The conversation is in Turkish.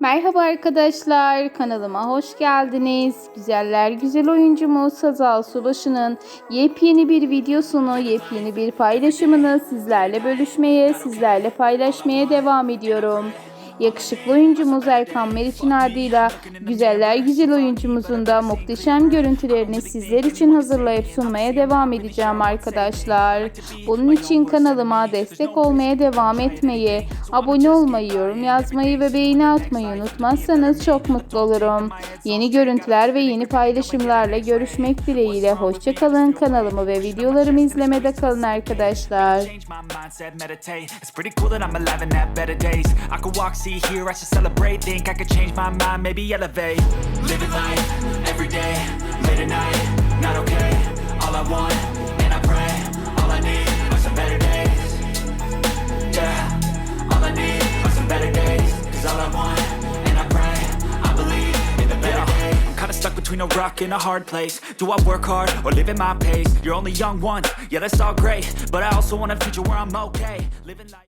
Merhaba arkadaşlar, kanalıma hoş geldiniz. Güzeller güzel oyuncumuz Hazal Subaşı'nın yepyeni bir videosunu, yepyeni bir paylaşımını sizlerle bölüşmeye, sizlerle paylaşmaya devam ediyorum. Yakışıklı oyuncumuz Erkan Meriç'in ardıyla güzeller güzel oyuncumuzun da muhteşem görüntülerini sizler için hazırlayıp sunmaya devam edeceğim arkadaşlar. Bunun için kanalıma destek olmaya devam etmeyi, abone olmayı, yorum yazmayı ve beğeni atmayı unutmazsanız çok mutlu olurum. Yeni görüntüler ve yeni paylaşımlarla görüşmek dileğiyle. Hoşçakalın kanalımı ve videolarımı izlemede kalın arkadaşlar. Change my mindset, meditate. It's pretty cool that I'm alive and have better days. I could walk, see, hear, I should celebrate. Think I could change my mind, maybe elevate. Living life every day, late at night, not okay. All I want, and I pray, all I need are some better days. Yeah, all I need are some better days. Cause all I want, and I pray, I believe in the better days. I'm kinda stuck between a rock and a hard place. Do I work hard or live at my pace? You're only young once, yeah, that's all great. But I also want a future where I'm okay. Living life.